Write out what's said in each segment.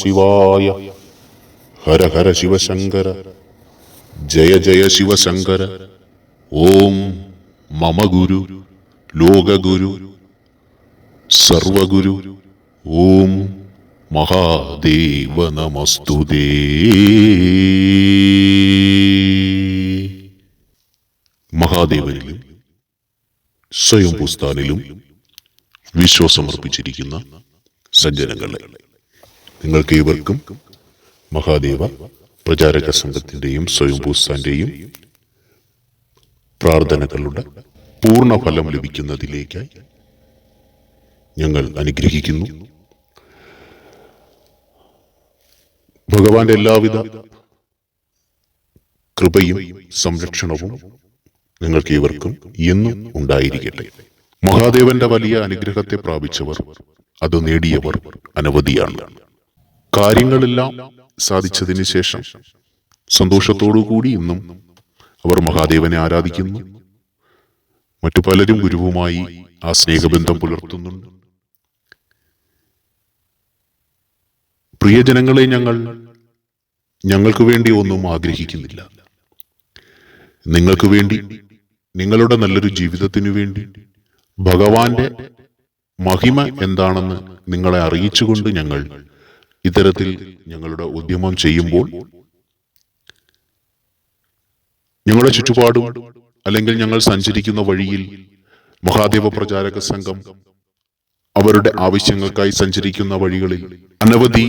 ശിവായ. ഹര ഹര ശിവശങ്കര. ജയ ജയ ശിവശങ്കര. ഓം മമ ഗുരു ലോകഗുരു സർവഗുരു. ഓം മഹാദേവ നമസ്തുതേ. മഹാദേവനിലും സ്വയം പുസ്താനിലും വിശ്വാസമർപ്പിച്ചിരിക്കുന്ന സജ്ജനങ്ങളെ. നിങ്ങൾക്ക് ഇവർക്കും മഹാദേവ പ്രചാരക സംഘത്തിന്റെയും സ്വയംഭൂസ്ഥാന്റെയും പ്രാർത്ഥനകളുടെ പൂർണ ഫലം ലഭിക്കുന്നതിലേക്കായി ഞങ്ങൾ അനുഗ്രഹിക്കുന്നു. ഭഗവാന്റെ എല്ലാവിധ കൃപയും സംരക്ഷണവും നിങ്ങൾക്ക് ഇവർക്കും എന്നും ഉണ്ടായിരിക്കട്ടെ. മഹാദേവന്റെ വലിയ അനുഗ്രഹത്തെ പ്രാപിച്ചവർ അത് നേടിയവർ അനവധിയാണ്. കാര്യങ്ങളെല്ലാം സാധിച്ചതിന് ശേഷം സന്തോഷത്തോടുകൂടി ഇന്നും അവർ മഹാദേവനെ ആരാധിക്കുന്നു. മറ്റു പലരും ഗുരുവുമായി ആ സ്നേഹബന്ധം പുലർത്തുന്നുണ്ട്. പ്രിയജനങ്ങളെ ഞങ്ങൾ ഞങ്ങൾക്ക് വേണ്ടി ഒന്നും ആഗ്രഹിക്കുന്നില്ല. നിങ്ങൾക്ക് വേണ്ടി നിങ്ങളുടെ നല്ലൊരു ജീവിതത്തിനു വേണ്ടി ഭഗവാന്റെ മഹിമ എന്താണെന്ന് നിങ്ങളെ അറിയിച്ചുകൊണ്ട് ഞങ്ങൾ ഇത്തരത്തിൽ ഞങ്ങളുടെ ഉദ്യമം ചെയ്യുമ്പോൾ ഞങ്ങളുടെ ചുറ്റുപാടും അല്ലെങ്കിൽ ഞങ്ങൾ സഞ്ചരിക്കുന്ന വഴിയിൽ മഹാദേവ പ്രചാരക സംഘം അവരുടെ ആവശ്യങ്ങൾക്കായി സഞ്ചരിക്കുന്ന വഴികളിൽ അനവധി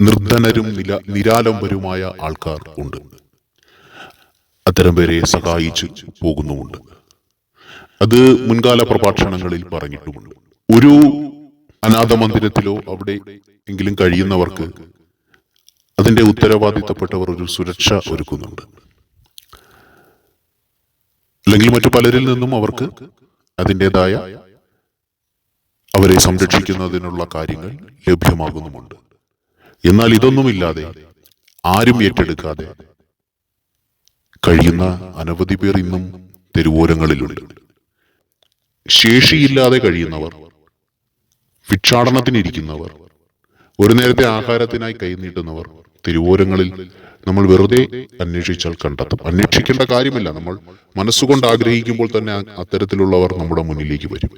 നിർദ്ധനരും നില നിരാലംബരുമായ ആൾക്കാർ ഉണ്ട്. അത്തരം പേരെ സഹായിച്ചു പോകുന്നുമുണ്ട്. അത് മുൻകാല പ്രഭാഷണങ്ങളിൽ പറഞ്ഞിട്ടുമുണ്ട്. ഒരു അനാഥ മന്ദിരത്തിലോ അവിടെ എങ്കിലും കഴിയുന്നവർക്ക് അതിന്റെ ഉത്തരവാദിത്തപ്പെട്ടവർ ഒരു സുരക്ഷ ഒരുക്കുന്നുണ്ട്. അല്ലെങ്കിൽ മറ്റു പലരിൽ നിന്നും അവർക്ക് അതിന്റെതായ അവരെ സംരക്ഷിക്കുന്നതിനുള്ള കാര്യങ്ങൾ ലഭ്യമാകുന്നുമുണ്ട്. എന്നാൽ ഇതൊന്നുമില്ലാതെ ആരും ഏറ്റെടുക്കാതെ കഴിയുന്ന അനവധി പേർ ഇന്നും തെരുവോരങ്ങളിലുണ്ട്. ശേഷിയില്ലാതെ കഴിയുന്നവർ ഭിക്ഷാടനത്തിനിരിക്കുന്നവർ ഒരു നേരത്തെ ആഹാരത്തിനായി കൈനീട്ടുന്നവർ തിരുവോരങ്ങളിൽ നമ്മൾ വെറുതെ അന്വേഷിച്ചാൽ കണ്ടെത്തും. അന്വേഷിക്കേണ്ട കാര്യമില്ല നമ്മൾ മനസ്സുകൊണ്ട് ആഗ്രഹിക്കുമ്പോൾ തന്നെ അത്തരത്തിലുള്ളവർ നമ്മുടെ മുന്നിലേക്ക് വരും.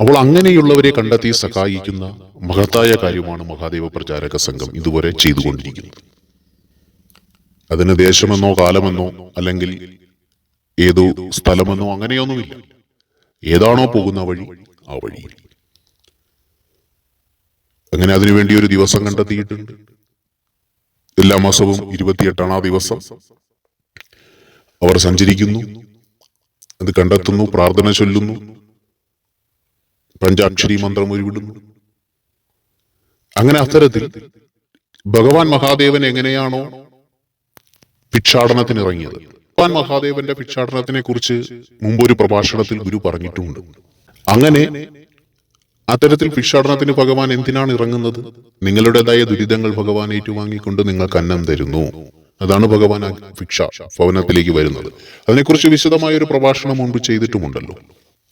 അപ്പോൾ അങ്ങനെയുള്ളവരെ കണ്ടെത്തി സഹായിക്കുന്ന മഹത്തായ കാര്യമാണ് മഹാദേവ പ്രചാരക സംഘം ഇതുവരെ ചെയ്തുകൊണ്ടിരിക്കുന്നത്. അതിന് ദേശമെന്നോ കാലമെന്നോ അല്ലെങ്കിൽ ഏതോ സ്ഥലമെന്നോ അങ്ങനെയൊന്നുമില്ല. ഏതാണോ പോകുന്ന വഴി ആ വഴി അങ്ങനെ അതിനുവേണ്ടി ഒരു ദിവസം കണ്ടെത്തിയിട്ടുണ്ട്. എല്ലാ മാസവും ഇരുപത്തിയെട്ടാണ് ആ ദിവസം. അവർ സഞ്ചരിക്കുന്നു അത് കണ്ടെത്തുന്നു പ്രാർത്ഥന ചൊല്ലുന്നു പഞ്ചാക്ഷരി മന്ത്രം ഉരുവിടുന്നു. അങ്ങനെ അത്തരത്തിൽ ഭഗവാൻ മഹാദേവൻ എങ്ങനെയാണോ ഭിക്ഷാടനത്തിന് ഇറങ്ങിയത്. ഭഗവാൻ മഹാദേവന്റെ ഭിക്ഷാടനത്തിനെ കുറിച്ച് മുമ്പൊരു പ്രഭാഷണത്തിൽ ഗുരു പറഞ്ഞിട്ടുമുണ്ട് അങ്ങനെ അത്തരത്തിൽ ഭിക്ഷാടനത്തിന് ഭഗവാൻ എന്തിനാണ് ഇറങ്ങുന്നത്? നിങ്ങളുടേതായ ദുരിതങ്ങൾ ഭഗവാൻ ഏറ്റുവാങ്ങിക്കൊണ്ട് നിങ്ങൾക്ക് അന്നം തരുന്നു. അതാണ് ഭഗവാൻ ഭിക്ഷ ഭവനത്തിലേക്ക് വരുന്നത്. അതിനെക്കുറിച്ച് വിശദമായ ഒരു പ്രഭാഷണം മുൻപ് ചെയ്തിട്ടുമുണ്ടല്ലോ.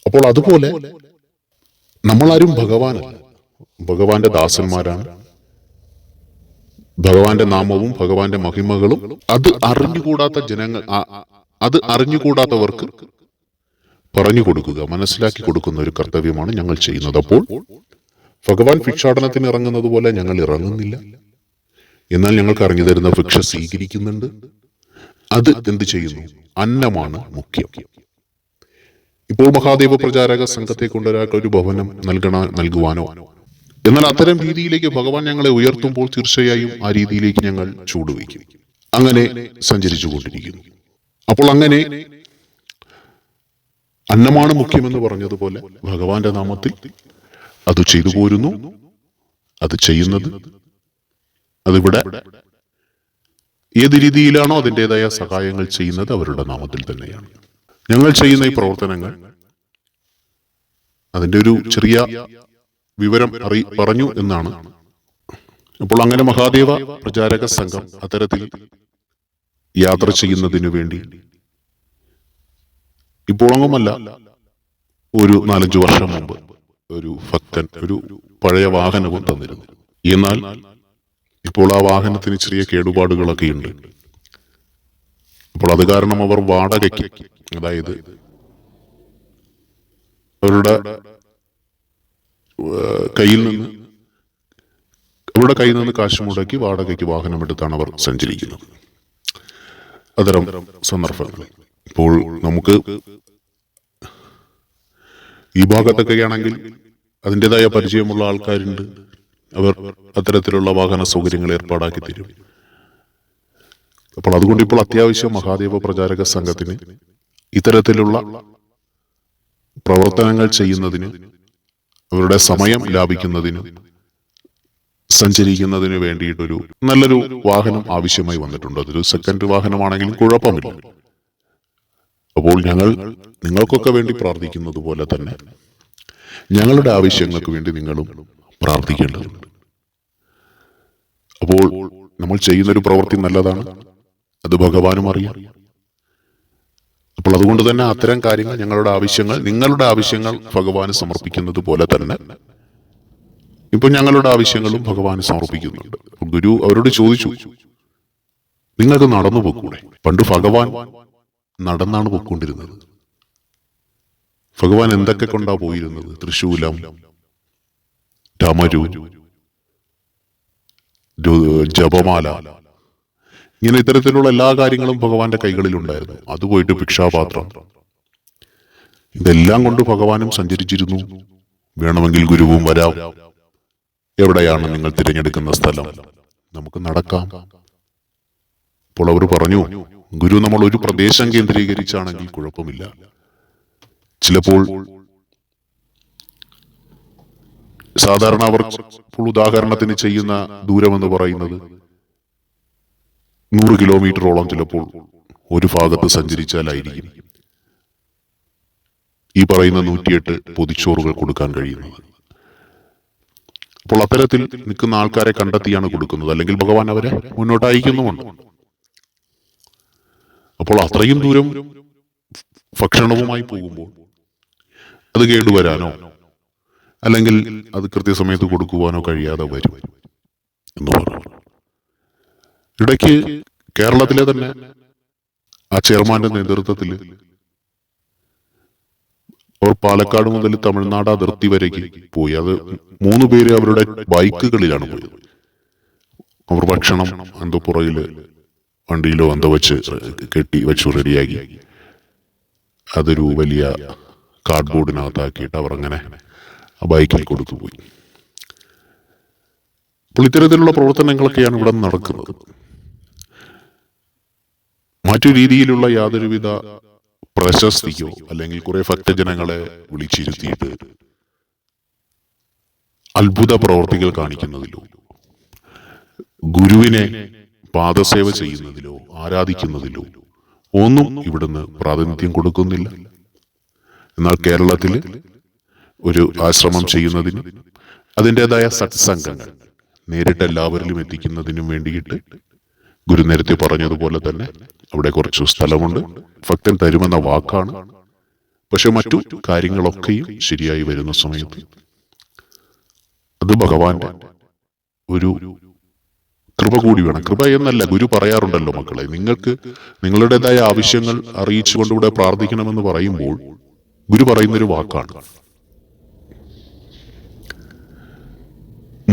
അപ്പോൾ അതുപോലെ നമ്മളാരും ഭഗവാനല്ല. ഭഗവാന്റെ ദാസന്മാരാണ്. ഭഗവാന്റെ നാമവും ഭഗവാന്റെ മഹിമകളും അത് അറിഞ്ഞുകൂടാത്ത ജനങ്ങൾ അത് അറിഞ്ഞുകൂടാത്തവർക്ക് പറഞ്ഞു കൊടുക്കുക മനസ്സിലാക്കി കൊടുക്കുന്ന ഒരു കർത്തവ്യമാണ് ഞങ്ങൾ ചെയ്യുന്നത്. അപ്പോൾ ഭഗവാൻ ഭിക്ഷാടനത്തിന് ഇറങ്ങുന്നത് പോലെ ഞങ്ങൾ ഇറങ്ങുന്നില്ല. എന്നാൽ ഞങ്ങൾക്ക് അറിഞ്ഞു തരുന്ന ഭിക്ഷ സ്വീകരിക്കുന്നുണ്ട്. അത് എന്ത് ചെയ്യുന്നു? അന്നമാണ് മുഖ്യം. ഇപ്പോൾ മഹാദേവ പ്രചാരക സംഘത്തെ കൊണ്ടൊരാൾക്ക് ഒരു ഭവനം നൽകണ നൽകുവാനോ? എന്നാൽ അത്തരം രീതിയിലേക്ക് ഭഗവാൻ ഞങ്ങളെ ഉയർത്തുമ്പോൾ തീർച്ചയായും ആ രീതിയിലേക്ക് ഞങ്ങൾ ചൂടുവയ്ക്കും അങ്ങനെ സഞ്ചരിച്ചു കൊണ്ടിരിക്കുന്നു അപ്പോൾ അങ്ങനെ അന്നമാണ് മുഖ്യമെന്ന് പറഞ്ഞതുപോലെ ഭഗവാന്റെ നാമത്തിൽ അത് ചെയ്തു പോരുന്നു. അത് ചെയ്യുന്നത് അതിവിടെ ഏത് രീതിയിലാണോ അതിന്റെതായ സഹായങ്ങൾ ചെയ്യുന്നത് അവരുടെ നാമത്തിൽ തന്നെയാണ്. ഞങ്ങൾ ചെയ്യുന്ന ഈ പ്രവർത്തനങ്ങൾ അതിന്റെ ഒരു ചെറിയ വിവരം അറി പറഞ്ഞു എന്നാണ്. അപ്പോൾ അങ്ങനെ മഹാദേവ പ്രചാരക സംഘം അത്തരത്തിൽ യാത്ര ചെയ്യുന്നതിനു വേണ്ടി ഇപ്പോഴൊന്നുമല്ല ഒരു നാലഞ്ചു വർഷം മുമ്പ് ഒരു ഭക്തൻ ഒരു പഴയ വാഹനവും തന്നിരുന്നു. എന്നാൽ ഇപ്പോൾ ആ വാഹനത്തിന് ചെറിയ കേടുപാടുകളൊക്കെ ഉണ്ട്. അപ്പോൾ അത് കാരണം അവർ വാടകയ്ക്ക് അതായത് അവരുടെ കയ്യിൽ നിന്ന് അവരുടെ കയ്യിൽ നിന്ന് കാശ് മുടക്കി വാടകയ്ക്ക് വാഹനം എടുത്താണ് അവർ സഞ്ചരിക്കുന്നത്. അത്തരം സന്ദർഭങ്ങൾ. ഇപ്പോൾ നമുക്ക് ഈ ഭാഗത്തൊക്കെ ആണെങ്കിൽ അതിന്റെതായ പരിചയമുള്ള ആൾക്കാരുണ്ട്. അവർ അത്തരത്തിലുള്ള വാഹന സൗകര്യങ്ങൾ ഏർപ്പാടാക്കി തരും. അപ്പോൾ അതുകൊണ്ട് ഇപ്പോൾ അത്യാവശ്യം മഹാദേവ പ്രചാരക സംഘത്തിന് ഇത്തരത്തിലുള്ള പ്രവർത്തനങ്ങൾ ചെയ്യുന്നതിന് അവരുടെ സമയം ലാഭിക്കുന്നതിന് സഞ്ചരിക്കുന്നതിന് വേണ്ടിയിട്ടൊരു നല്ലൊരു വാഹനം ആവശ്യമായി വന്നിട്ടുണ്ട്. അതൊരു സെക്കൻഡ് വാഹനമാണെങ്കിലും കുഴപ്പമില്ല. അപ്പോൾ ഞങ്ങൾ നിങ്ങൾക്കൊക്കെ വേണ്ടി പ്രാർത്ഥിക്കുന്നത് പോലെ തന്നെ ഞങ്ങളുടെ ആവശ്യങ്ങൾക്ക് വേണ്ടി നിങ്ങളും പ്രാർത്ഥിക്കേണ്ടതുണ്ട്. അപ്പോൾ നമ്മൾ ചെയ്യുന്നൊരു പ്രവൃത്തി നല്ലതാണ്. അത് ഭഗവാനും അറിയാം. അപ്പോൾ അതുകൊണ്ട് തന്നെ അത്തരം കാര്യങ്ങൾ ഞങ്ങളുടെ ആവശ്യങ്ങൾ നിങ്ങളുടെ ആവശ്യങ്ങൾ ഭഗവാന് സമർപ്പിക്കുന്നത് പോലെ തന്നെ ഇപ്പൊ ഞങ്ങളുടെ ആവശ്യങ്ങളും ഭഗവാന് സമർപ്പിക്കുന്നുണ്ട്. ഗുരു അവരോട് ചോദിച്ചു നിങ്ങൾക്ക് നടന്നു പോകൂടെ പണ്ട് ഭഗവാൻ നടന്നാണ് പോയിക്കൊണ്ടിരുന്നത്. ഭഗവാൻ എന്തൊക്കെ കൊണ്ടാ പോയിരുന്നത്? തൃശൂലം രമരു ജപമാല. ഇങ്ങനെ ഇത്തരത്തിലുള്ള എല്ലാ കാര്യങ്ങളും ഭഗവാന്റെ കൈകളിലുണ്ടായിരുന്നു. അത് പോയിട്ട് ഭിക്ഷാപാത്രം. ഇതെല്ലാം കൊണ്ട് ഭഗവാനും സഞ്ചരിച്ചിരുന്നു. വേണമെങ്കിൽ ഗുരുവും വരാം. എവിടെയാണ് നിങ്ങൾ തിരഞ്ഞെടുക്കുന്ന സ്ഥലം? നമുക്ക് നടക്കാം. അപ്പോൾ അവർ പറഞ്ഞു ഗുരു നമ്മൾ ഒരു പ്രദേശം കേന്ദ്രീകരിച്ചാണെങ്കിൽ കുഴപ്പമില്ല. ചിലപ്പോൾ സാധാരണ അവർ ഉദാഹരണത്തിന് ചെയ്യുന്ന ദൂരം എന്ന് പറയുന്നത് നൂറ് കിലോമീറ്ററോളം ചിലപ്പോൾ ഒരു ഭാഗത്ത് സഞ്ചരിച്ചാലായിരിക്കും. ഈ പറയുന്ന നൂറ്റിയെട്ട് പൊതിച്ചോറുകൾ കൊടുക്കാൻ കഴിയുന്നത്. അപ്പോൾ അത്തരത്തിൽ നിൽക്കുന്ന ആൾക്കാരെ കണ്ടെത്തിയാണ് കൊടുക്കുന്നത്. അല്ലെങ്കിൽ ഭഗവാൻ അവരെ മുന്നോട്ട് അയക്കുന്നുമുണ്ട്. അപ്പോൾ അത്രയും ദൂരം ഭക്ഷണവുമായി പോകുമ്പോൾ അത് കേടുവരാനോ അല്ലെങ്കിൽ അത് കൃത്യസമയത്ത് കൊടുക്കുവാനോ കഴിയാതെ വരും എന്ന് പറഞ്ഞു. ഇടയ്ക്ക് കേരളത്തിലെ തന്നെ ആ ചെയർമാന്റെ നേതൃത്വത്തിൽ അവർ പാലക്കാട് മുതൽ തമിഴ്നാട് അതിർത്തി വരേക്ക് പോയി. അത് മൂന്ന് പേര് അവരുടെ ബൈക്കുകളിലാണ് പോയത്. അവർ ഭക്ഷണം എന്തോ പുറകിൽ വണ്ടിയിലോ എന്തോ വെച്ച് കെട്ടി വെച്ചു റെഡിയാക്കി അതൊരു വലിയ കാർഡ്ബോർഡിനകത്താക്കിയിട്ട് അവർ അങ്ങനെ ബൈക്കിൽ കൊടുത്തുപോയി അപ്പോൾ ഇത്തരത്തിലുള്ള പ്രവർത്തനങ്ങളൊക്കെയാണ് ഇവിടെ നടക്കുന്നത്. മറ്റു രീതിയിലുള്ള യാതൊരുവിധ പ്രശസ്തിക്കോ അല്ലെങ്കിൽ കുറെ ഭക്തജനങ്ങളെ വിളിച്ചിരുത്തിയിട്ട് അത്ഭുത പ്രവർത്തികൾ കാണിക്കുന്നതിലോ ഗുരുവിനെ പാദസേവ ചെയ്യുന്നതിലോ ആരാധിക്കുന്നതിലോ ഒന്നും ഇവിടുന്ന് പ്രാതിനിധ്യം കൊടുക്കുന്നില്ല. എന്നാൽ കേരളത്തിൽ ഒരു ആശ്രമം ചെയ്യുന്നതിന് അതിന്റെതായ സത്സംഗങ്ങൾ നേരിട്ട് എല്ലാവരിലും എത്തിക്കുന്നതിനും വേണ്ടിയിട്ട് ഗുരു നേരത്തെ പറഞ്ഞതുപോലെ തന്നെ അവിടെ കുറച്ചു സ്ഥലമുണ്ട്. ഭക്തൻ തരുമെന്ന വാക്കാണ്. പക്ഷെ മറ്റു കാര്യങ്ങളൊക്കെയും ശരിയായി വരുന്ന സമയത്ത് അത് ഭഗവാന്റെ ഒരു കൃപ കൂടി വേണം. കൃപ എന്നല്ല ഗുരു പറയാറുണ്ടല്ലോ മക്കളെ. നിങ്ങൾക്ക് നിങ്ങളുടേതായ ആവശ്യങ്ങൾ അറിയിച്ചുകൊണ്ടിവിടെ പ്രാർത്ഥിക്കണമെന്ന് പറയുമ്പോൾ ഗുരു പറയുന്നൊരു വാക്കാണ്.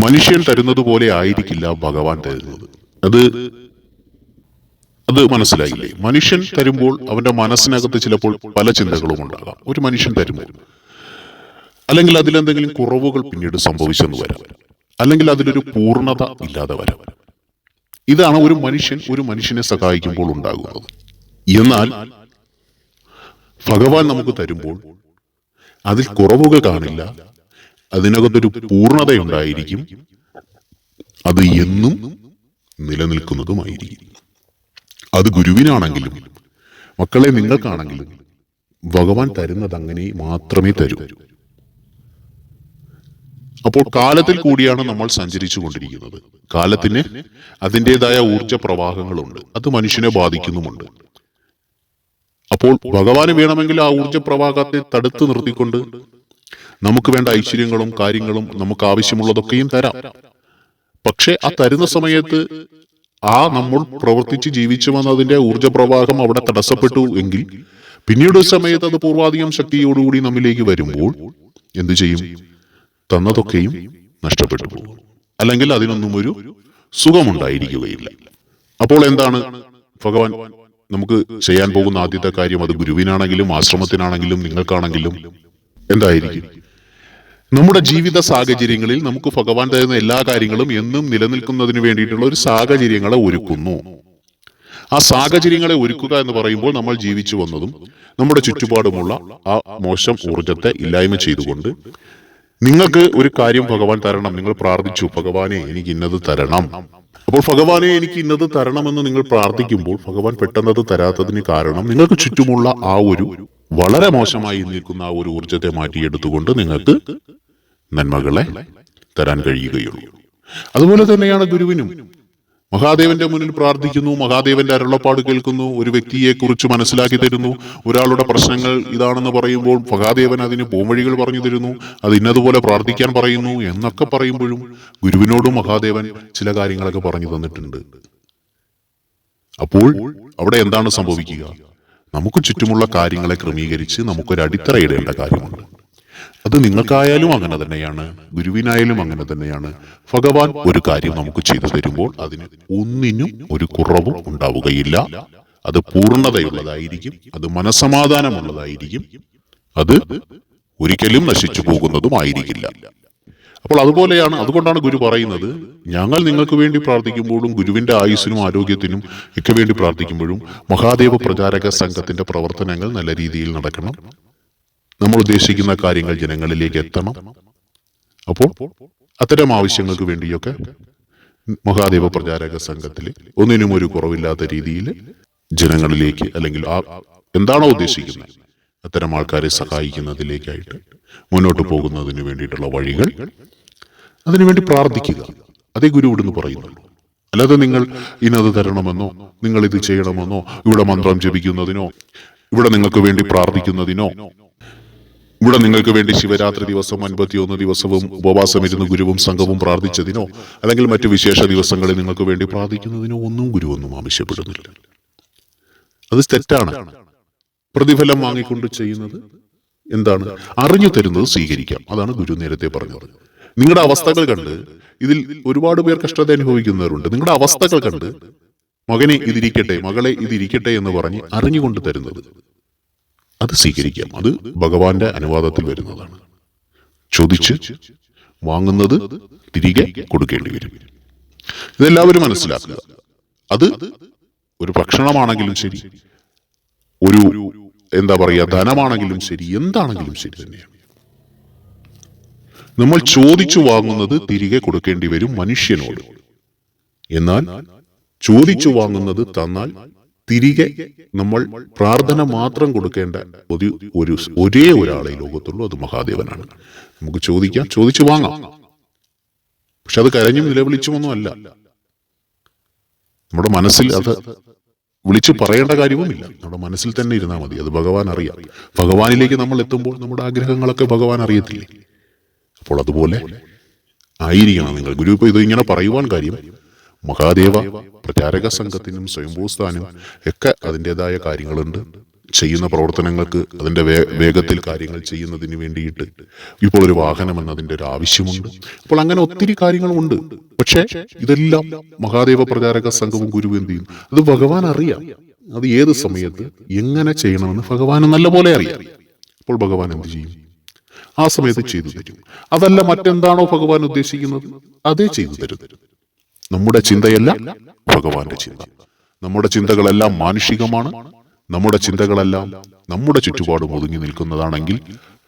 മനുഷ്യൻ തരുന്നത് പോലെ ആയിരിക്കില്ല ഭഗവാൻ തരുന്നത്. അത് അത് മനസ്സിലായില്ലേ? മനുഷ്യൻ തരുമ്പോൾ അവന്റെ മനസ്സിനകത്ത് ചിലപ്പോൾ പല ചിന്തകളും ഉണ്ടാകാം. ഒരു മനുഷ്യൻ തരുമ്പോൾ. അല്ലെങ്കിൽ അതിലെന്തെങ്കിലും കുറവുകൾ പിന്നീട് സംഭവിച്ചെന്ന് വരാം. അല്ലെങ്കിൽ അതിലൊരു പൂർണത ഇല്ലാതെ വരാം. ഇതാണ് ഒരു മനുഷ്യൻ ഒരു മനുഷ്യനെ സഹായിക്കുമ്പോൾ ഉണ്ടാകുന്നത്. എന്നാൽ ഭഗവാൻ നമുക്ക് തരുമ്പോൾ അതിൽ കുറവുകൾ കാണില്ല. അതിനകത്തൊരു പൂർണതയുണ്ടായിരിക്കും അത് എന്നും നിലനിൽക്കുന്നതുമായിരിക്കും. അത് ഗുരുവിനാണെങ്കിലും മക്കളെ നിങ്ങൾക്കാണെങ്കിലും ഭഗവാൻ തരുന്നത് അങ്ങനെ മാത്രമേ തരൂ. അപ്പോൾ കാലത്തിൽ കൂടിയാണ് നമ്മൾ സഞ്ചരിച്ചു കൊണ്ടിരിക്കുന്നത് കാലത്തിന് അതിന്റെതായ ഊർജ പ്രവാഹങ്ങളുണ്ട്. അത് മനുഷ്യനെ ബാധിക്കുന്നുമുണ്ട്. അപ്പോൾ ഭഗവാന് വേണമെങ്കിൽ ആ ഊർജ പ്രവാഹത്തെ തടുത്തു നിർത്തിക്കൊണ്ട് നമുക്ക് വേണ്ട ഐശ്വര്യങ്ങളും കാര്യങ്ങളും നമുക്ക് ആവശ്യമുള്ളതൊക്കെയും തരാം. പക്ഷെ ആ തരുന്ന സമയത്ത് ആ നമ്മൾ പ്രവർത്തിച്ച് ജീവിച്ചു വന്നതിന്റെ ഊർജ പ്രവാഹം അവിടെ തടസ്സപ്പെട്ടു എങ്കിൽ പിന്നീട് ഒരു സമയത്ത് അത് പൂർവാധികം ശക്തിയോടുകൂടി നമ്മിലേക്ക് വരുമ്പോൾ എന്തു ചെയ്യും? തന്നതൊക്കെയും നഷ്ടപ്പെട്ടു പോകും. അല്ലെങ്കിൽ അതിനൊന്നും ഒരു സുഖമുണ്ടായിരിക്കുകയില്ല. അപ്പോൾ എന്താണ്? ഭഗവാൻ നമുക്ക് ചെയ്യാൻ പോകുന്ന ആദ്യത്തെ കാര്യം അത് ഗുരുവിനാണെങ്കിലും ആശ്രമത്തിനാണെങ്കിലും നിങ്ങൾക്കാണെങ്കിലും എന്തായിരിക്കും? നമ്മുടെ ജീവിത സാഹചര്യങ്ങളിൽ നമുക്ക് ഭഗവാൻ തരുന്ന എല്ലാ കാര്യങ്ങളും എന്നും നിലനിൽക്കുന്നതിന് വേണ്ടിയിട്ടുള്ള ഒരു സാഹചര്യങ്ങളെ ഒരുക്കുന്നു. ആ സാഹചര്യങ്ങളെ ഒരുക്കുക എന്ന് പറയുമ്പോൾ നമ്മൾ ജീവിച്ചു വന്നതും നമ്മുടെ ചുറ്റുപാടുമുള്ള ആ മോശം ഊർജത്തെ ഇല്ലായ്മ ചെയ്തുകൊണ്ട് നിങ്ങൾക്ക് ഒരു കാര്യം ഭഗവാൻ തരണം നിങ്ങൾ പ്രാർത്ഥിച്ചു ഭഗവാനെ എനിക്ക് ഇന്നത് തരണം. അപ്പോൾ ഭഗവാനെ എനിക്ക് ഇന്നത് തരണമെന്ന് നിങ്ങൾ പ്രാർത്ഥിക്കുമ്പോൾ ഭഗവാൻ പെട്ടെന്നത് തരാത്തതിന് കാരണം നിങ്ങൾക്ക് ചുറ്റുമുള്ള ആ ഒരു വളരെ മോശമായി നിൽക്കുന്ന ആ ഒരു ഊർജത്തെ മാറ്റിയെടുത്തുകൊണ്ട് നിങ്ങൾക്ക് നന്മകളെ തരാൻ കഴിയുകയുള്ളൂ. അതുപോലെ തന്നെയാണ് ഗുരുവിനും. മഹാദേവന്റെ മുന്നിൽ പ്രാർത്ഥിക്കുന്നു മഹാദേവന്റെ അരുളപ്പാട് കേൾക്കുന്നു ഒരു വ്യക്തിയെ കുറിച്ച് മനസ്സിലാക്കി തരുന്നു. ഒരാളുടെ പ്രശ്നങ്ങൾ ഇതാണെന്ന് പറയുമ്പോൾ മഹാദേവൻ അതിന് പോംവഴികൾ പറഞ്ഞു തരുന്നു അത് ഇന്നതുപോലെ പ്രാർത്ഥിക്കാൻ പറയുന്നു എന്നൊക്കെ പറയുമ്പോഴും ഗുരുവിനോടും മഹാദേവൻ ചില കാര്യങ്ങളൊക്കെ പറഞ്ഞു തന്നിട്ടുണ്ട്. അപ്പോൾ അവിടെ എന്താണ് സംഭവിക്കുക? നമുക്ക് ചുറ്റുമുള്ള കാര്യങ്ങളെ ക്രമീകരിച്ച് നമുക്കൊരു അടിത്തറയിടേണ്ട കാര്യമുണ്ട്. അത് നിങ്ങൾക്കായാലും അങ്ങനെ തന്നെയാണ് ഗുരുവിനായാലും അങ്ങനെ തന്നെയാണ്. ഭഗവാൻ ഒരു കാര്യം നമുക്ക് ചെയ്തു തരുമ്പോൾ അതിന് ഒന്നിനും ഒരു കുറവും ഉണ്ടാവുകയില്ല. അത് പൂർണതയുള്ളതായിരിക്കും അത് മനസമാധാനമുള്ളതായിരിക്കും അത് ഒരിക്കലും നശിച്ചു പോകുന്നതുമായിരിക്കില്ല അപ്പോൾ അതുപോലെയാണ് അതുകൊണ്ടാണ് ഗുരു പറയുന്നത് ഞങ്ങൾ നിങ്ങൾക്ക് വേണ്ടി പ്രാർത്ഥിക്കുമ്പോഴും ഗുരുവിന്റെ ആയുസിനും ആരോഗ്യത്തിനും ഒക്കെ വേണ്ടി പ്രാർത്ഥിക്കുമ്പോഴും മഹാദേവ പ്രചാരക സംഘത്തിന്റെ പ്രവർത്തനങ്ങൾ നല്ല രീതിയിൽ നടക്കണം. നമ്മൾ ഉദ്ദേശിക്കുന്ന കാര്യങ്ങൾ ജനങ്ങളിലേക്ക് എത്തണം. അപ്പോൾ അത്തരം ആവശ്യങ്ങൾക്ക് വേണ്ടിയൊക്കെ മഹാദേവ പ്രചാരക സംഘത്തിൽ ഒന്നിനും ഒരു കുറവില്ലാത്ത രീതിയിൽ ജനങ്ങളിലേക്ക് അല്ലെങ്കിൽ ആ എന്താണോ ഉദ്ദേശിക്കുന്നത് അത്തരം ആൾക്കാരെ സഹായിക്കുന്നതിലേക്കായിട്ട് മുന്നോട്ട് പോകുന്നതിന് വേണ്ടിയിട്ടുള്ള വഴികൾ അതിനുവേണ്ടി പ്രാർത്ഥിക്കുക. അതേ ഗുരു ഇവിടുന്ന് പറയുന്നുള്ളൂ അല്ലാതെ നിങ്ങൾ ഇന്നത് തരണമെന്നോ നിങ്ങൾ ഇത് ചെയ്യണമെന്നോ ഇവിടെ മന്ത്രം ജപിക്കുന്നതിനോ ഇവിടെ നിങ്ങൾക്ക് വേണ്ടി പ്രാർത്ഥിക്കുന്നതിനോ ഇവിടെ നിങ്ങൾക്ക് വേണ്ടി ശിവരാത്രി ദിവസം അൻപത്തിയൊന്ന് ദിവസവും ഉപവാസമിരുന്ന് ഗുരുവും സംഘവും പ്രാർത്ഥിച്ചതിനോ അല്ലെങ്കിൽ മറ്റു വിശേഷ ദിവസങ്ങളിൽ നിങ്ങൾക്ക് വേണ്ടി പ്രാർത്ഥിക്കുന്നതിനോ ഒന്നും ഗുരുവൊന്നും ആവശ്യപ്പെടുന്നില്ല. അത് തെറ്റാണ്. പ്രതിഫലം വാങ്ങിക്കൊണ്ട് ചെയ്യുന്നത് എന്താണ്? അറിഞ്ഞു തരുന്നത് സ്വീകരിക്കാം. അതാണ് ഗുരു നേരത്തെ പറഞ്ഞത്. നിങ്ങളുടെ അവസ്ഥകൾ കണ്ട് ഇതിൽ ഒരുപാട് പേർ കഷ്ടത അനുഭവിക്കുന്നവരുണ്ട്. നിങ്ങളുടെ അവസ്ഥകൾ കണ്ട് മകനെ ഇതിരിക്കട്ടെ മകളെ ഇതിരിക്കട്ടെ എന്ന് പറഞ്ഞ് അറിഞ്ഞുകൊണ്ട് തരുന്നത് അത് സ്വീകരിക്കാം. അത് ഭഗവാന്റെ അനുവാദത്തിൽ വരുന്നതാണ്. ചോദിച്ച് വാങ്ങുന്നത് തിരികെ കൊടുക്കേണ്ടി വരും. ഇതെല്ലാവരും മനസ്സിലാക്കുക. അത് ഒരു ഭക്ഷണമാണെങ്കിലും ശരി ഒരു എന്താ പറയുക ധനമാണെങ്കിലും ശരി എന്താണെങ്കിലും ശരി തന്നെയാണ്. നമ്മൾ ചോദിച്ചു വാങ്ങുന്നത് തിരികെ കൊടുക്കേണ്ടി വരും മനുഷ്യനോട്. എന്നാൽ ചോദിച്ചു വാങ്ങുന്നത് തന്നാൽ തിരികെ നമ്മൾ പ്രാർത്ഥന മാത്രം കൊടുക്കേണ്ട ഒരു ഒരു ഒരേ ഒരാളെ ലോകത്തുള്ളൂ അത് മഹാദേവനാണ്. നമുക്ക് ചോദിക്കാം ചോദിച്ചു വാങ്ങാം. പക്ഷെ അത് കരഞ്ഞും നിലവിളിച്ചുമൊന്നും അല്ല. നമ്മുടെ മനസ്സിൽ അത് വിളിച്ചു പറയേണ്ട കാര്യവുമില്ല. നമ്മുടെ മനസ്സിൽ തന്നെ ഇരുന്നാൽ മതി അത് ഭഗവാൻ അറിയാം. ഭഗവാനിലേക്ക് നമ്മൾ എത്തുമ്പോൾ നമ്മുടെ ആഗ്രഹങ്ങളൊക്കെ ഭഗവാൻ അറിയത്തില്ലേ? അപ്പോൾ അതുപോലെ ആയിരിക്കണം നിങ്ങൾ. ഗുരു ഇപ്പൊ ഇത് ഇങ്ങനെ പറയുവാൻ കാര്യം മഹാദേവ പ്രചാരക സംഘത്തിനും സ്വയംഭൂസ്ഥാനും ഒക്കെ അതിന്റെതായ കാര്യങ്ങളുണ്ട്. ചെയ്യുന്ന പ്രവർത്തനങ്ങൾക്ക് അതിന്റെ വേഗത്തിൽ കാര്യങ്ങൾ ചെയ്യുന്നതിന് വേണ്ടിയിട്ട് ഇപ്പോൾ ഒരു വാഹനം എന്നതിന്റെ ഒരു ആവശ്യമുണ്ട്. അപ്പോൾ അങ്ങനെ ഒത്തിരി കാര്യങ്ങളുമുണ്ട്. പക്ഷേ ഇതെല്ലാം മഹാദേവ പ്രചാരക സംഘവും ഗുരുവും എന്ത് ചെയ്യും? അത് ഭഗവാൻ അറിയാം. അത് ഏത് സമയത്ത് എങ്ങനെ ചെയ്യണമെന്ന് ഭഗവാന് നല്ലപോലെ അറിയാം. അപ്പോൾ ഭഗവാൻ എന്ത് ചെയ്യും? ആ സമയത്ത് ചെയ്തു തരും. അതല്ല മറ്റെന്താണോ ഭഗവാൻ ഉദ്ദേശിക്കുന്നത്? അതേ ചെയ്തു തരും. നമ്മുടെ ചിന്തയല്ല ഭഗവാന്റെ ചിന്ത. നമ്മുടെ ചിന്തകളെല്ലാം മാനുഷികമാണ്. നമ്മുടെ ചിന്തകളെല്ലാം നമ്മുടെ ചുറ്റുപാടും ഒതുങ്ങി നിൽക്കുന്നതാണെങ്കിൽ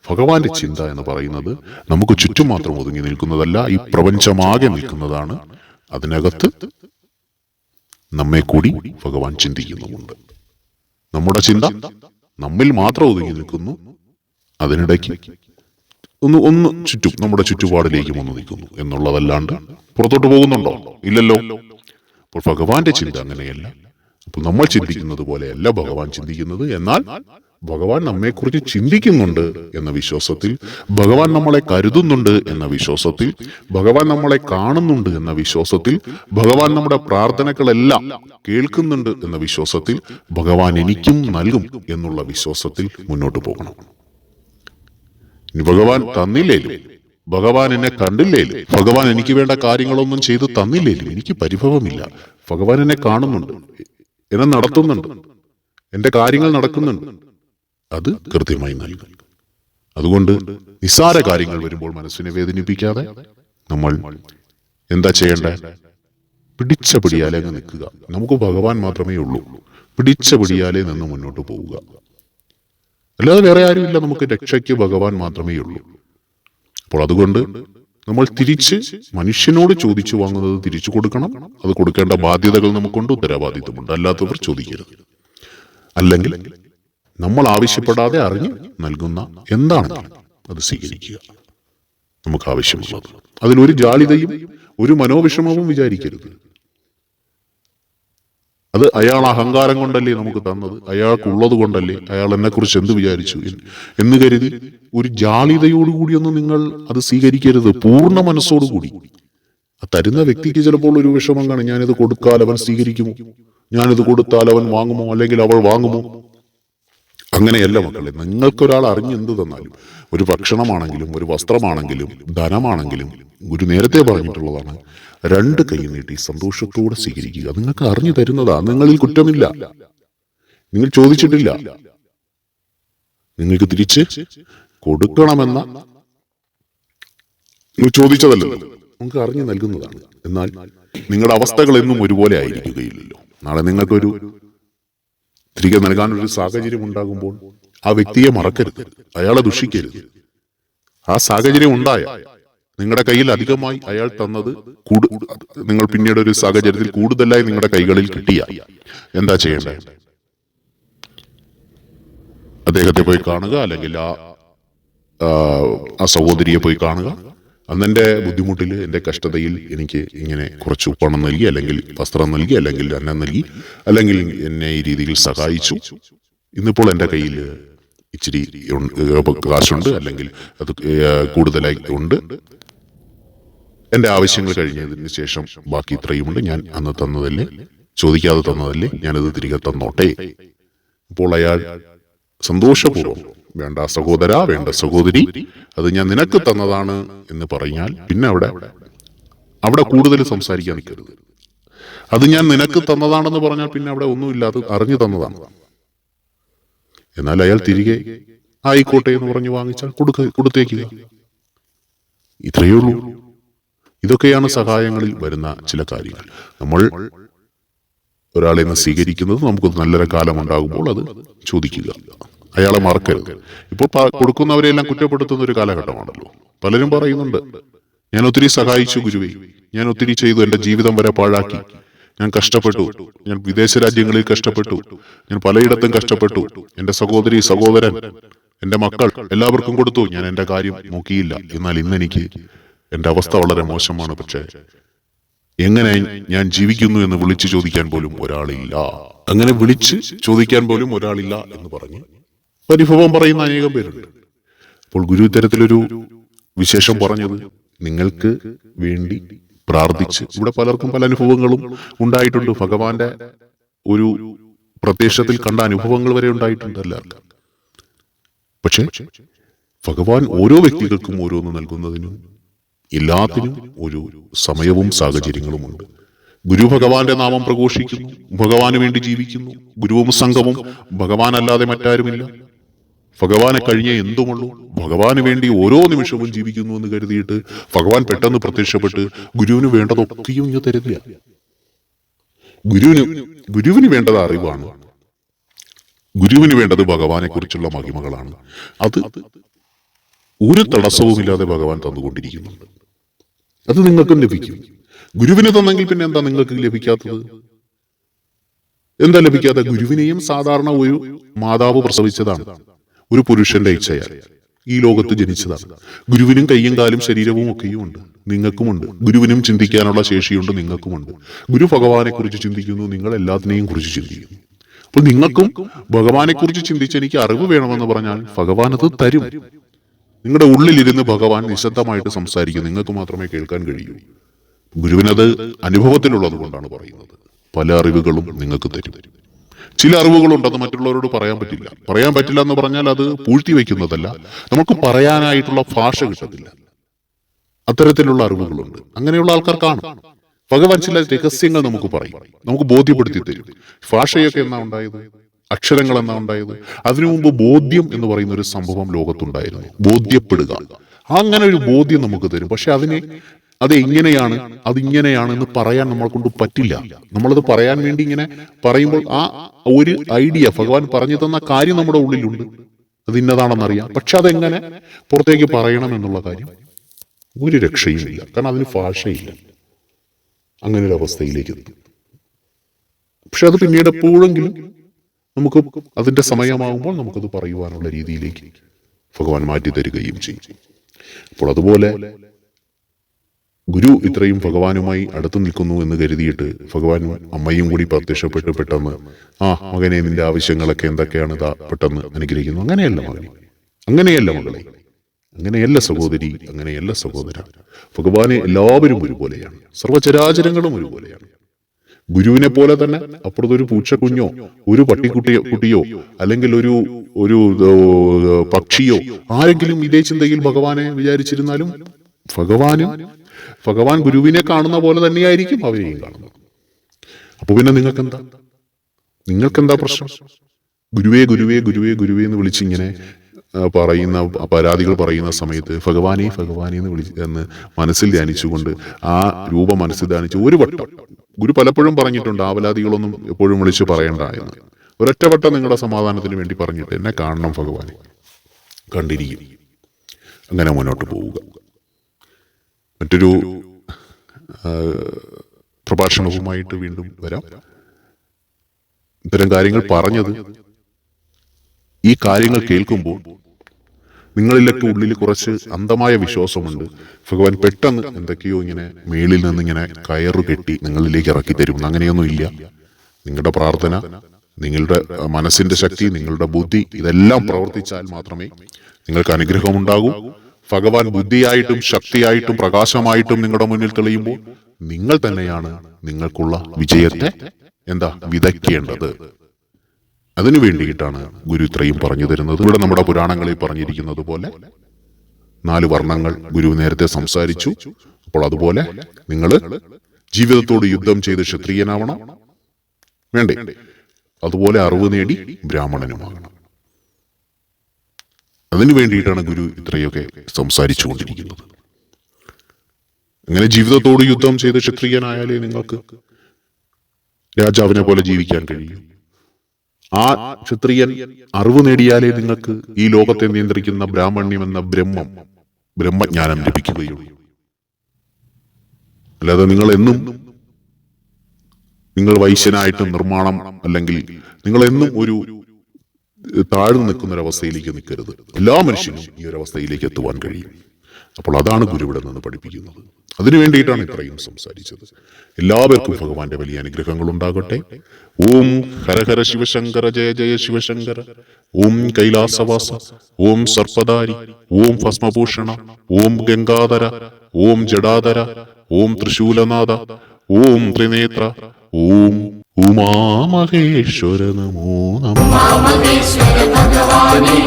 ഭഗവാന്റെ ചിന്ത എന്ന് പറയുന്നത് നമുക്ക് ചുറ്റും മാത്രം ഒതുങ്ങി നിൽക്കുന്നതല്ല ഈ പ്രപഞ്ചമാകെ നിൽക്കുന്നതാണ്. അതിനകത്ത് നമ്മെ കൂടി ഭഗവാൻ ചിന്തിക്കുന്നുമുണ്ട്. നമ്മുടെ ചിന്ത നമ്മിൽ മാത്രം ഒതുങ്ങി നിൽക്കുന്നു. അതിനിടയ്ക്ക് ഒന്ന് ഒന്ന് ചുറ്റും നമ്മുടെ ചുറ്റുപാടിലേക്കും ഒന്ന് നിൽക്കുന്നു എന്നുള്ളതല്ലാണ്ട് പുറത്തോട്ട് പോകുന്നുണ്ടോ? ഇല്ലല്ലോ. അപ്പോൾ ഭഗവാന്റെ ചിന്ത അങ്ങനെയല്ല. അപ്പോൾ നമ്മൾ ചിന്തിക്കുന്നത് പോലെയല്ല ഭഗവാൻ ചിന്തിക്കുന്നത്. എന്നാൽ ഭഗവാൻ നമ്മെക്കുറിച്ച് ചിന്തിക്കുന്നുണ്ട് എന്ന വിശ്വാസത്തിൽ ഭഗവാൻ നമ്മളെ കരുതുന്നുണ്ട് എന്ന വിശ്വാസത്തിൽ ഭഗവാൻ നമ്മളെ കാണുന്നുണ്ട് എന്ന വിശ്വാസത്തിൽ ഭഗവാൻ നമ്മുടെ പ്രാർത്ഥനകളെല്ലാം കേൾക്കുന്നുണ്ട് എന്ന വിശ്വാസത്തിൽ ഭഗവാൻ എനിക്കും നൽകും എന്നുള്ള വിശ്വാസത്തിൽ മുന്നോട്ട് പോകണം. ഭഗവാൻ തന്നില്ലേലും ഭഗവാൻ എന്നെ കണ്ടില്ലേലും ഭഗവാൻ എനിക്ക് വേണ്ട കാര്യങ്ങളൊന്നും ചെയ്തു തന്നില്ലേലും എനിക്ക് പരിഭവമില്ല. ഭഗവാൻ എന്നെ കാണുന്നുണ്ട്. എന്നെ നടത്തുന്നുണ്ട്. എന്റെ കാര്യങ്ങൾ നടക്കുന്നുണ്ട്. അത് കൃത്യമായി നൽകും. അതുകൊണ്ട് നിസ്സാര കാര്യങ്ങൾ വരുമ്പോൾ മനസ്സിനെ വേദനിപ്പിക്കാതെ നമ്മൾ എന്താ ചെയ്യേണ്ട? പിടിച്ച പിടിയാലെ നിൽക്കുക. നമുക്ക് ഭഗവാൻ മാത്രമേ ഉള്ളൂ. പിടിച്ച പിടിയാലെ നിന്ന് മുന്നോട്ട് പോവുക. അല്ലാതെ വേറെ ആരുമില്ല. നമുക്ക് രക്ഷയ്ക്ക് ഭഗവാൻ മാത്രമേ ഉള്ളൂ. അപ്പോൾ അതുകൊണ്ട് നമ്മൾ തിരിച്ച് മനുഷ്യനോട് ചോദിച്ചു വാങ്ങുന്നത് തിരിച്ചു കൊടുക്കണം. അത് കൊടുക്കേണ്ട ബാധ്യതകൾ നമുക്കുണ്ട് ഉത്തരവാദിത്വമുണ്ട്. അല്ലാത്തവർ ചോദിക്കരുത്. അല്ലെങ്കിൽ നമ്മൾ ആവശ്യപ്പെടാതെ അറിഞ്ഞ് നൽകുന്ന എന്താണ് അത് സ്വീകരിക്കുക. നമുക്ക് ആവശ്യമുള്ളത്. അതിലൊരു ജാളിതയും ഒരു മനോവിഷമവും വിചാരിക്കരുത്. അത് അയാൾ അഹങ്കാരം കൊണ്ടല്ലേ നമുക്ക് തന്നത്? അയാൾക്കുള്ളത് കൊണ്ടല്ലേ? അയാൾ എന്നെ കുറിച്ച് എന്ത് വിചാരിച്ചു? എന്ന് കരുതി ഒരു ജാളിതയോടുകൂടിയൊന്നും നിങ്ങൾ അത് സ്വീകരിക്കരുത്. പൂർണ മനസ്സോടുകൂടി. തരുന്ന വ്യക്തിക്ക് ചിലപ്പോൾ ഒരു വിഷമം കാണും ഞാനിത് കൊടുത്താൽ അവൻ സ്വീകരിക്കുമോ? ഞാനിത് കൊടുത്താൽ അവൻ വാങ്ങുമോ? അല്ലെങ്കിൽ അവൾ വാങ്ങുമോ? അങ്ങനെയല്ല മക്കളെ നിങ്ങൾക്കൊരാൾ അറിഞ്ഞ് എന്ത് തന്നാലും ഒരു ഭക്ഷണമാണെങ്കിലും ഒരു വസ്ത്രമാണെങ്കിലും ധനമാണെങ്കിലും ഒരു നേരത്തെ പറഞ്ഞിട്ടുള്ളതാണ് രണ്ട് കൈ നീട്ടി സന്തോഷത്തോടെ സ്വീകരിക്കുക. നിങ്ങൾക്ക് അറിഞ്ഞു തരുന്നതാ. നിങ്ങളിൽ കുറ്റമില്ല. നിങ്ങൾ ചോദിച്ചിട്ടില്ല. നിങ്ങൾക്ക് തിരിച്ച് കൊടുക്കണമെന്ന നിങ്ങൾ ചോദിച്ചതല്ലല്ലോ. നമുക്ക് അറിഞ്ഞു നൽകുന്നതാണ്. എന്നാൽ നിങ്ങളുടെ അവസ്ഥകൾ എന്നും ഒരുപോലെ ആയിരിക്കുകയില്ലല്ലോ. നാളെ നിങ്ങൾക്കൊരു തിരികെ നൽകാനൊരു സാഹചര്യം ഉണ്ടാകുമ്പോൾ ആ വ്യക്തിയെ മറക്കരുത്. അയാളെ ദുഷിക്കരുത്. ആ സാഹചര്യം ഉണ്ടായ നിങ്ങളുടെ കയ്യിൽ അധികമായി അയാൾ തന്നത് നിങ്ങൾ പിന്നീട് ഒരു സാഹചര്യത്തിൽ കൂടുതലായി നിങ്ങളുടെ കൈകളിൽ കിട്ടിയ എന്താ ചെയ്യേണ്ടത്? അദ്ദേഹത്തെ പോയി കാണുക അല്ലെങ്കിൽ ആ ആ, സഹോദരിയെ പോയി കാണുക. അന്നെന്റെ ബുദ്ധിമുട്ടിൽ എന്റെ കഷ്ടതയിൽ എനിക്ക് ഇങ്ങനെ കുറച്ച് പണം നൽകി അല്ലെങ്കിൽ വസ്ത്രം നൽകി അല്ലെങ്കിൽ അന്നം നൽകി അല്ലെങ്കിൽ എന്നെ ഈ രീതിയിൽ സഹായിച്ചു. ഇന്നിപ്പോൾ എന്റെ കയ്യിൽ ഇച്ചിരി കാശുണ്ട് അല്ലെങ്കിൽ അത് കൂടുതലായി ഉണ്ട്. എന്റെ ആവശ്യങ്ങൾ കഴിഞ്ഞതിന് ശേഷം ബാക്കി ഇത്രയുമുണ്ട് ഞാൻ അന്ന് തന്നതല്ലേ? ചോദിക്കാതെ തന്നതല്ലേ? ഞാനത് തിരികെ തന്നോട്ടെ. അപ്പോൾ അയാൾ സന്തോഷപൂർവം വേണ്ട സഹോദര വേണ്ട സഹോദരി അത് ഞാൻ നിനക്ക് തന്നതാണ് എന്ന് പറഞ്ഞാൽ പിന്നെ അവിടെ അവിടെ കൂടുതൽ സംസാരിക്കാൻ നിൽക്കരുത്. അത് ഞാൻ നിനക്ക് തന്നതാണെന്ന് പറഞ്ഞാൽ പിന്നെ അവിടെ ഒന്നുമില്ലാതെ അറിഞ്ഞു തന്നതാണ്. എന്നാൽ അയാൾ തിരികെ ആയിക്കോട്ടെ എന്ന് പറഞ്ഞു വാങ്ങിച്ചാൽ കൊടുക്ക കൊടുത്തേക്കുക. ഇത്രയേ ഉള്ളൂ. ഇതൊക്കെയാണ് സഹായങ്ങളിൽ വരുന്ന ചില കാര്യങ്ങൾ. നമ്മൾ ഒരാളെ നിന്ന് സ്വീകരിക്കുന്നത് നമുക്ക് നല്ലൊരു കാലം ഉണ്ടാകുമ്പോൾ അത് ചോദിക്കുക. അയാളെ മറക്കരുത്. ഇപ്പോൾ കൊടുക്കുന്നവരെല്ലാം കുറ്റപ്പെടുത്തുന്ന ഒരു കാലഘട്ടമാണല്ലോ. പലരും പറയുന്നുണ്ട് ഞാൻ ഒത്തിരി സഹായിച്ചു ഗുരുവേ. ഞാൻ ഒത്തിരി ചെയ്തു. എന്റെ ജീവിതം വരെ പാഴാക്കി. ഞാൻ കഷ്ടപ്പെട്ടു. ഞാൻ വിദേശ രാജ്യങ്ങളിൽ കഷ്ടപ്പെട്ടു. ഞാൻ പലയിടത്തും കഷ്ടപ്പെട്ടു. എന്റെ സഹോദരി സഹോദരൻ എന്റെ മക്കൾ എല്ലാവർക്കും കൊടുത്തു. ഞാൻ എന്റെ കാര്യം നോക്കിയില്ല. എന്നാൽ ഇന്ന് എന്റെ അവസ്ഥ വളരെ മോശമാണ് പക്ഷേ എങ്ങനെ ഞാൻ ജീവിക്കുന്നു എന്ന് വിളിച്ചു ചോദിക്കാൻ പോലും ഒരാളില്ല. അങ്ങനെ വിളിച്ച് ചോദിക്കാൻ പോലും ഒരാളില്ല എന്ന് പറഞ്ഞ് പരിഭവം പറയുന്ന അനേകം പേരുണ്ട്. അപ്പോൾ ഗുരു ഇത്തരത്തിലൊരു വിശേഷം പറഞ്ഞത് നിങ്ങൾക്ക് വേണ്ടി പ്രാർത്ഥിച്ച് ഇവിടെ പലർക്കും പല അനുഭവങ്ങളും ഉണ്ടായിട്ടുണ്ട്. ഭഗവാന്റെ ഒരു പ്രത്യക്ഷത്തിൽ കണ്ട അനുഭവങ്ങൾ വരെ ഉണ്ടായിട്ടുണ്ട് എല്ലാവർക്കും. പക്ഷേ ഭഗവാൻ ഓരോ വ്യക്തികൾക്കും ഓരോന്ന് നൽകുന്നതിനും എല്ലാത്തിനും ഒരു സമയവും സാഹചര്യങ്ങളുമുണ്ട് ഗുരു ഭഗവാന്റെ നാമം പ്രഘോഷിക്കുന്നു ഭഗവാന് വേണ്ടി ജീവിക്കുന്നു ഗുരുവും സംഘവും ഭഗവാൻ അല്ലാതെ മറ്റാരുമില്ല. ഭഗവാനെ കഴിഞ്ഞേ എന്തുമുള്ളൂ ഭഗവാന് വേണ്ടി ഓരോ നിമിഷവും ജീവിക്കുന്നു എന്ന് കരുതിയിട്ട് ഭഗവാൻ പെട്ടെന്ന് പ്രത്യക്ഷപ്പെട്ട് ഗുരുവിന് വേണ്ടതൊക്കെയും ഇങ്ങ് തരുന്നില്ല. ഗുരുവിന് ഗുരുവിന് വേണ്ടത് അറിവാണ്. ഗുരുവിന് വേണ്ടത് ഭഗവാനെ കുറിച്ചുള്ള മഹിമകളാണ്. അത് ഒരു തടസ്സവുമില്ലാതെ ഭഗവാൻ തന്നുകൊണ്ടിരിക്കുന്നുണ്ട്. അത് നിങ്ങൾക്കും ലഭിക്കും. ഗുരുവിനെ തന്നെങ്കിൽ പിന്നെ എന്താ നിങ്ങൾക്ക് ലഭിക്കാത്തത്? എന്താ ലഭിക്കാത്ത ഗുരുവിനെയും സാധാരണ ഒരു മാതാവ് പ്രസവിച്ചതാണ് ഒരു പുരുഷന്റെ ഇച്ഛയാൽ. ഈ ലോകത്ത് ജനിച്ചതാണ്. ഗുരുവിനും കയ്യും കാലും ശരീരവും ഒക്കെയും ഉണ്ട് നിങ്ങൾക്കുമുണ്ട്. ഗുരുവിനും ചിന്തിക്കാനുള്ള ശേഷിയുണ്ട് നിങ്ങൾക്കുമുണ്ട്. ഗുരു ഭഗവാനെ കുറിച്ച് ചിന്തിക്കുന്നു നിങ്ങൾ എല്ലാത്തിനെയും കുറിച്ച് ചിന്തിക്കുന്നു. അപ്പോൾ നിങ്ങൾക്കും ഭഗവാനെ കുറിച്ച് ചിന്തിച്ച് എനിക്ക് അറിവ് വേണമെന്ന് പറഞ്ഞാൽ ഭഗവാൻ അത് തരും. നിങ്ങളുടെ ഉള്ളിലിരുന്ന് ഭഗവാൻ നിശബ്ദമായിട്ട് സംസാരിക്കും നിങ്ങൾക്ക് മാത്രമേ കേൾക്കാൻ കഴിയൂ. ഗുരുവിനത് അനുഭവത്തിലുള്ളത് കൊണ്ടാണ് പറയുന്നത്. പല അറിവുകളും നിങ്ങൾക്ക് തരും. ചില അറിവുകളുണ്ട് അത് മറ്റുള്ളവരോട് പറയാൻ പറ്റില്ല. പറയാൻ പറ്റില്ല എന്ന് പറഞ്ഞാൽ അത് പൂഴ്ത്തി വയ്ക്കുന്നതല്ല. നമുക്ക് പറയാനായിട്ടുള്ള ഭാഷ കിട്ടത്തില്ല. അത്തരത്തിലുള്ള അറിവുകളുണ്ട്. അങ്ങനെയുള്ള ആൾക്കാർ കാണും. ഭഗവാൻ ചില രഹസ്യങ്ങൾ നമുക്ക് പറയും. നമുക്ക് ബോധ്യപ്പെടുത്തി തരും. ഭാഷയൊക്കെ എന്നാ ഉണ്ടായത്? അക്ഷരങ്ങൾ എന്നാ ഉണ്ടായത്? അതിനു മുമ്പ് ബോധ്യം എന്ന് പറയുന്ന ഒരു സംഭവം ലോകത്തുണ്ടായിരുന്നു. ബോധ്യപ്പെടുക. അങ്ങനെ ഒരു ബോധ്യം നമുക്ക് തരും. പക്ഷെ അതിനെ അത് എങ്ങനെയാണ് അതിങ്ങനെയാണ് എന്ന് പറയാൻ നമ്മളെ കൊണ്ട് പറ്റില്ല. നമ്മളത് പറയാൻ വേണ്ടി ഇങ്ങനെ പറയുമ്പോൾ ആ ഒരു ഐഡിയ ഭഗവാൻ പറഞ്ഞു തന്ന കാര്യം നമ്മുടെ ഉള്ളിലുണ്ട്. അത് ഇന്നതാണെന്നറിയാം. പക്ഷെ അതെങ്ങനെ? പുറത്തേക്ക് പറയണം എന്നുള്ള കാര്യം ഒരു രക്ഷയുമില്ല കാരണം അതിന് ഭാഷയില്ല. അങ്ങനെ ഒരു അവസ്ഥയിലേക്ക് പക്ഷെ അത് പിന്നീട് എപ്പോഴെങ്കിലും നമുക്ക് അതിന്റെ സമയമാകുമ്പോൾ നമുക്കത് പറയുവാനുള്ള രീതിയിലേക്ക് ഭഗവാൻ മാറ്റി തരികയും ചെയ്യും. അപ്പോൾ അതുപോലെ ഗുരു ഇത്രയും ഭഗവാനുമായി അടുത്തു നിൽക്കുന്നു എന്ന് കരുതിയിട്ട് ഭഗവാനും അമ്മയും കൂടി പ്രത്യക്ഷപ്പെട്ട് പെട്ടെന്ന് ആ മകനെ നിന്റെ ആവശ്യങ്ങളൊക്കെ എന്തൊക്കെയാണ് ഇതാ പെട്ടെന്ന് അനുഗ്രഹിക്കുന്നു? അങ്ങനെയല്ല മകനെ അങ്ങനെയല്ല മകളെ അങ്ങനെയല്ല സഹോദരി അങ്ങനെയല്ല സഹോദര. ഭഗവാനെ എല്ലാവരും ഒരുപോലെയാണ്. സർവചരാചരങ്ങളും ഒരുപോലെയാണ്. ഗുരുവിനെ പോലെ തന്നെ അപ്പുറത്തൊരു പൂച്ചക്കുഞ്ഞോ ഒരു പട്ടിക്കുട്ടിയോ കുട്ടിയോ അല്ലെങ്കിൽ ഒരു ഒരു പക്ഷിയോ ആരെങ്കിലും ഇതേ ചിന്തയിൽ ഭഗവാനെ വിചാരിച്ചിരുന്നാലും ഭഗവാനും ഭഗവാൻ ഗുരുവിനെ കാണുന്ന പോലെ തന്നെയായിരിക്കും അവരെയും കാണുന്നത്. അപ്പൊ പിന്നെ നിങ്ങൾക്ക് എന്താ നിങ്ങൾക്ക് എന്താ പ്രശ്നം? ഗുരുവേ ഗുരുവേ ഗുരുവേ ഗുരുവേ എന്ന് വിളിച്ചിങ്ങനെ പറയുന്ന പരാതികൾ പറയുന്ന സമയത്ത് ഭഗവാനെ ഭഗവാനെ എന്ന് വിളിച്ച് എന്ന് മനസ്സിൽ ധ്യാനിച്ചുകൊണ്ട് ആ രൂപം മനസ്സിൽ ധ്യാനിച്ച് ഒരു വട്ടം ഗുരു പലപ്പോഴും പറഞ്ഞിട്ടുണ്ട് ആവലാദികളൊന്നും എപ്പോഴും വിളിച്ച് പറയണ്ട എന്ന് ഒരൊറ്റവട്ടം നിങ്ങളുടെ സമാധാനത്തിന് വേണ്ടി പറഞ്ഞിട്ട് എന്നെ കാണണം ഭഗവാനെ. കണ്ടിരിക്കും. അങ്ങനെ മുന്നോട്ട് പോവുക. മറ്റൊരു പ്രഭാഷണവുമായിട്ട് വീണ്ടും വരാം. ഇത്തരം കാര്യങ്ങൾ പറഞ്ഞത് ഈ കാര്യങ്ങൾ കേൾക്കുമ്പോൾ നിങ്ങളിലൊക്കെ ഉള്ളിൽ കുറച്ച് അന്ധമായ വിശ്വാസമുണ്ട്. ഭഗവാൻ പെട്ടെന്ന് എന്തൊക്കെയോ ഇങ്ങനെ മേളിൽ നിന്ന് ഇങ്ങനെ കയറു കെട്ടി നിങ്ങളിലേക്ക് ഇറക്കി തരും. അങ്ങനെയൊന്നും ഇല്ല. നിങ്ങളുടെ പ്രാർത്ഥന നിങ്ങളുടെ മനസ്സിന്റെ ശക്തി നിങ്ങളുടെ ബുദ്ധി ഇതെല്ലാം പ്രവർത്തിച്ചാൽ മാത്രമേ നിങ്ങൾക്ക് അനുഗ്രഹമുണ്ടാകൂ. ഭഗവാൻ ബുദ്ധിയായിട്ടും ശക്തിയായിട്ടും പ്രകാശമായിട്ടും നിങ്ങളുടെ മുന്നിൽ തെളിയുമ്പോൾ നിങ്ങൾ തന്നെയാണ് നിങ്ങൾക്കുള്ള വിജയത്തെ എന്താ വിതയ്ക്കേണ്ടത്? അതിനു വേണ്ടിയിട്ടാണ് ഗുരു ഇത്രയും പറഞ്ഞു തരുന്നത്. ഇവിടെ നമ്മുടെ പുരാണങ്ങളിൽ പറഞ്ഞിരിക്കുന്നത് പോലെ നാല് വർണങ്ങൾ ഗുരു നേരത്തെ സംസാരിച്ചു. അപ്പോൾ അതുപോലെ നിങ്ങൾ ജീവിതത്തോട് യുദ്ധം ചെയ്ത് ക്ഷത്രിയനാവണം. വേണ്ടേ? അതുപോലെ അറിവ് നേടി ബ്രാഹ്മണനുമാകണം. അതിനു വേണ്ടിയിട്ടാണ് ഗുരു ഇത്രയൊക്കെ സംസാരിച്ചു കൊണ്ടിരിക്കുന്നത് അങ്ങനെ ജീവിതത്തോട് യുദ്ധം ചെയ്ത് ക്ഷത്രിയനായാലേ നിങ്ങൾക്ക് രാജാവിനെ പോലെ ജീവിക്കാൻ കഴിയും. ആ ക്ഷത്രിയൻ അറിവ് നേടിയാലേ നിങ്ങൾക്ക് ഈ ലോകത്തെ നിയന്ത്രിക്കുന്ന ബ്രാഹ്മണ്യം എന്ന ബ്രഹ്മം ബ്രഹ്മജ്ഞാനം ലഭിക്കുകയുള്ളൂ. അല്ലാതെ നിങ്ങൾ എന്നും നിങ്ങൾ വൈശ്യനായിട്ട് നിർമ്മാണം അല്ലെങ്കിൽ നിങ്ങൾ എന്നും ഒരു താഴ്ന്നു നിൽക്കുന്ന ഒരു അവസ്ഥയിലേക്ക് നിൽക്കരുത്. എല്ലാ മനുഷ്യനും ഈ ഒരു അവസ്ഥയിലേക്ക് എത്തുവാൻ കഴിയും. അപ്പോൾ അതാണ് ഗുരു ഇവിടെ നിന്ന് പഠിപ്പിക്കുന്നത്. അതിനു വേണ്ടിയിട്ടാണ് ഇത്രയും സംസാരിച്ചത്. എല്ലാവർക്കും ഭഗവാന്റെ വലിയ അനുഗ്രഹങ്ങൾ ഉണ്ടാകട്ടെ ഓം ഹരഹര ശിവശങ്കര ജയ ജയ ശിവശങ്കര. ഓം കൈലാസവാസ ഓം സർപ്പദാരി ഓം ഭസ്മഭൂഷണ ഓം ഗംഗാധര ഓം ജഡാധര ഓം തൃശൂലനാഥ ഓം ത്രിനേത്ര ഓം ഉമാമഹേശ്വര നമോ നമ. ഭഗവാനേ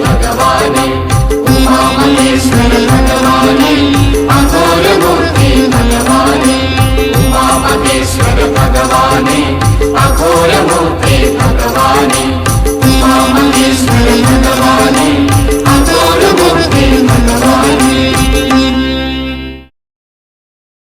ഭഗവാനെ. कालेश्वर भगवाने अघोर मूर्ति भगवाने उमापतेश्वर भगवाने अघोर मूर्ति भगवानी